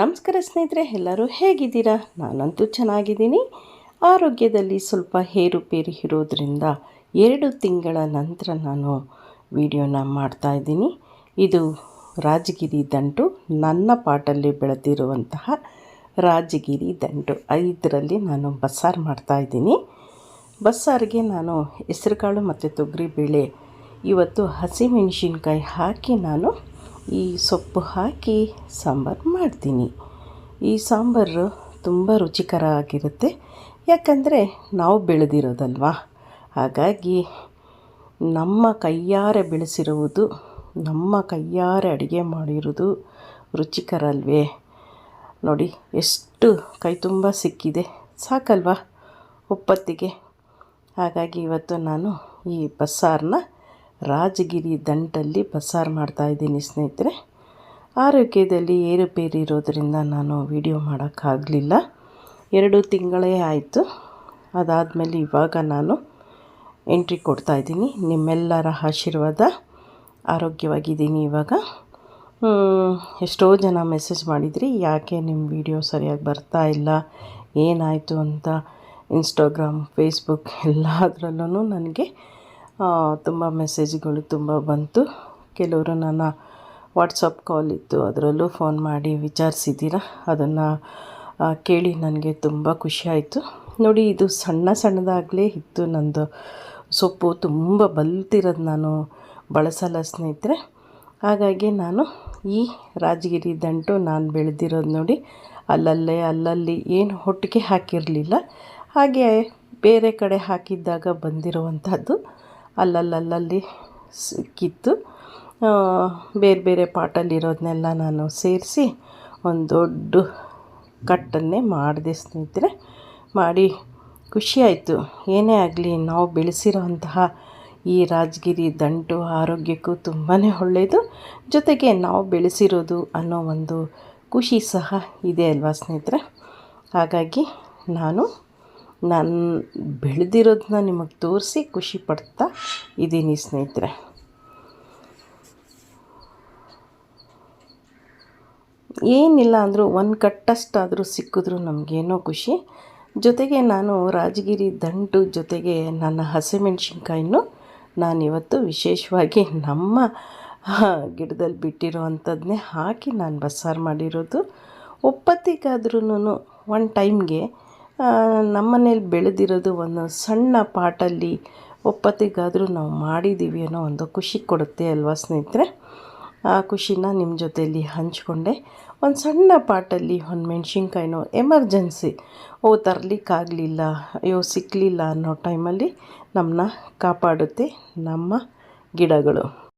ನಮಸ್ಕಾರ ಸ್ನೇಹಿತರೆ, ಎಲ್ಲರೂ ಹೇಗಿದ್ದೀರಾ? ನಾನಂತೂ ಚೆನ್ನಾಗಿದ್ದೀನಿ. ಆರೋಗ್ಯದಲ್ಲಿ ಸ್ವಲ್ಪ ಏರುಪೇರು ಇರೋದ್ರಿಂದ ಎರಡು ತಿಂಗಳ ನಂತರ ನಾನು ವಿಡಿಯೋನ ಮಾಡ್ತಾಯಿದ್ದೀನಿ ಇದು ರಾಜಗಿರಿ ದಂಟು. ನನ್ನ ಪಾಟಲ್ಲಿ ಬೆಳೆದಿರುವಂತಹ ರಾಜಗಿರಿ ದಂಟು. ಇದರಲ್ಲಿ ನಾನು ಬಸ್ಸಾರು ಮಾಡ್ತಾಯಿದ್ದೀನಿ ಬಸ್ಸಾರಿಗೆ ನಾನು ಹೆಸರುಕಾಳು ಮತ್ತು ತೊಗರಿಬೇಳೆ, ಇವತ್ತು ಹಸಿಮೆಣಸಿನ್ಕಾಯಿ ಹಾಕಿ ನಾನು ಈ ಸೊಪ್ಪು ಹಾಕಿ ಸಾಂಬಾರು ಮಾಡ್ತೀನಿ. ಈ ಸಾಂಬಾರು ತುಂಬ ರುಚಿಕರ ಆಗಿರುತ್ತೆ. ಯಾಕಂದರೆ ನಾವು ಬೆಳೆದಿರೋದಲ್ವ? ಹಾಗಾಗಿ ನಮ್ಮ ಕೈಯಾರೆ ಬೆಳೆಸಿರುವುದು, ನಮ್ಮ ಕೈಯಾರೆ ಅಡುಗೆ ಮಾಡಿರೋದು ರುಚಿಕರ ಅಲ್ವೇ? ನೋಡಿ, ಎಷ್ಟು ಕೈ ತುಂಬ ಸಿಕ್ಕಿದೆ. ಸಾಕಲ್ವಾ? ಒಪ್ಪತ್ತಿಗೆ. ಹಾಗಾಗಿ ಇವತ್ತು ನಾನು ಈ ಬಸ್ಸಾರನ್ನ ರಾಜಗಿರಿ ದಂಟಲ್ಲಿ ಬಸ್ಸಾರು ಮಾಡ್ತಾಯಿದ್ದೀನಿ ಸ್ನೇಹಿತರೆ. ಆರೋಗ್ಯದಲ್ಲಿ ಏರುಪೇರು ಇರೋದರಿಂದ ನಾನು ವಿಡಿಯೋ ಮಾಡೋಕ್ಕಾಗಲಿಲ್ಲ. ಎರಡು ತಿಂಗಳೇ ಆಯಿತು. ಅದಾದಮೇಲೆ ಇವಾಗ ನಾನು ಎಂಟ್ರಿ ಕೊಡ್ತಾಯಿದ್ದೀನಿ ನಿಮ್ಮೆಲ್ಲರ ಆಶೀರ್ವಾದ. ಆರೋಗ್ಯವಾಗಿದ್ದೀನಿ ಇವಾಗ. ಎಷ್ಟೋ ಜನ ಮೆಸೇಜ್ ಮಾಡಿದ್ರಿ, ಯಾಕೆ ನಿಮ್ಮ ವಿಡಿಯೋ ಸರಿಯಾಗಿ ಬರ್ತಾ ಇಲ್ಲ? ಏನಾಯಿತು ಅಂತ ಇನ್ಸ್ಟಾಗ್ರಾಮ್ ಫೇಸ್ಬುಕ್ ಎಲ್ಲದರಲ್ಲೂ ನನಗೆ ತುಂಬ ಮೆಸೇಜ್ಗಳು ತುಂಬ ಬಂತು. ಕೆಲವರು ನನ್ನ ವಾಟ್ಸಪ್ ಕಾಲ್ ಇತ್ತು, ಅದರಲ್ಲೂ ಫೋನ್ ಮಾಡಿ ವಿಚಾರಿಸಿದ್ದೀರ? ಅದನ್ನು ಕೇಳಿ ನನಗೆ ತುಂಬ ಖುಷಿಯಾಯಿತು ನೋಡಿ, ಇದು ಸಣ್ಣ ಸಣ್ಣದಾಗಲೇ ಇತ್ತು ನಂದು ಸೊಪ್ಪು, ತುಂಬ ಬಲ್ತಿರೋದು ನಾನು ಬಳಸಲ್ಲ ಸ್ನೇಹಿತರೆ. ಹಾಗಾಗಿ ನಾನು ಈ ರಾಜಗಿರಿ ದಂಟು ನಾನು ಬೆಳೆದಿರೋದು ನೋಡಿ, ಅಲ್ಲಲ್ಲೇ, ಅಲ್ಲಲ್ಲಿ ಏನು ಹೊಟ್ಟಿಗೆ ಹಾಕಿರಲಿಲ್ಲ. ಹಾಗೆ ಬೇರೆ ಕಡೆ ಹಾಕಿದ್ದಾಗ ಬಂದಿರುವಂಥದ್ದು ಅಲ್ಲಲ್ಲಲ್ಲಿ ಸಿಕ್ಕಿತ್ತು. ಬೇರೆ ಬೇರೆ ಪಾಟಲ್ಲಿರೋದನ್ನೆಲ್ಲ ನಾನು ಸೇರಿಸಿ ಒಂದು ದೊಡ್ಡ ಕಟ್ಟನ್ನೇ ಮಾಡಿದೆ ಸ್ನೇಹಿತರೆ. ಮಾಡಿ ಖುಷಿಯಾಯಿತು ಏನೇ ಆಗಲಿ, ನಾವು ಬೆಳೆಸಿರೋಂತಹ ಈ ರಾಜಗಿರಿ ದಂಟು ಆರೋಗ್ಯಕ್ಕೂ ತುಂಬಾ ಒಳ್ಳೆಯದು ಜೊತೆಗೆ ನಾವು ಬೆಳೆಸಿರೋದು ಅನ್ನೋ ಒಂದು ಖುಷಿ ಸಹ ಇದೆ ಅಲ್ವಾ ಸ್ನೇಹಿತರೆ? ಹಾಗಾಗಿ ನಾನು ನಾನು ಬೆಳೆದಿರೋದನ್ನ ನಿಮಗೆ ತೋರಿಸಿ ಖುಷಿ ಪಡ್ತಾ ಇದ್ದೀನಿ ಸ್ನೇಹಿತರೆ. ಏನಿಲ್ಲ ಅಂದರೂ ಒಂದು ಕಟ್ಟಷ್ಟಾದರೂ ಸಿಕ್ಕಿದ್ರು ನಮಗೇನೋ ಖುಷಿ. ಜೊತೆಗೆ ನಾನು ರಾಜಗಿರಿ ದಂಟು ಜೊತೆಗೆ ನನ್ನ ಹಸಿಮೆಣ್ಸಿನ್ಕಾಯಿನೂ ನಾನಿವತ್ತು ವಿಶೇಷವಾಗಿ ನಮ್ಮ ಗಿಡದಲ್ಲಿ ಬಿಟ್ಟಿರೋ ಅಂಥದ್ದನ್ನೇ ಹಾಕಿ ನಾನು ಬಸ್ಸಾರು ಮಾಡಿರೋದು. ಒಪ್ಪತ್ತಿಗಾದ್ರೂ ಒನ್ ಟೈಮ್ಗೆ ನಮ್ಮ ಮನೇಲಿ ಬೆಳೆದಿರೋದು ಒಂದು ಸಣ್ಣ ಪಾಟಲ್ಲಿ ಒಪ್ಪತ್ತಿಗಾದರೂ ನಾವು ಮಾಡಿದ್ದೀವಿ ಅನ್ನೋ ಒಂದು ಖುಷಿ ಕೊಡುತ್ತೆ ಅಲ್ವಾ ಸ್ನೇಹಿತರೆ? ಆ ಖುಷಿನ ನಿಮ್ಮ ಜೊತೆಯಲ್ಲಿ ಹಂಚಿಕೊಂಡೆ. ಒಂದು ಸಣ್ಣ ಪಾಟಲ್ಲಿ ಒಂದು ಮೆಣಸಿನ್ಕಾಯಿನೋ ಎಮರ್ಜೆನ್ಸಿ, ಓ, ತರಲಿಕ್ಕಾಗಲಿಲ್ಲ, ಅಯ್ಯೋ ಸಿಕ್ಕಲಿಲ್ಲ ಅನ್ನೋ ಟೈಮಲ್ಲಿ ನಮ್ಮನ್ನ ಕಾಪಾಡುತ್ತೆ ನಮ್ಮ ಗಿಡಗಳು.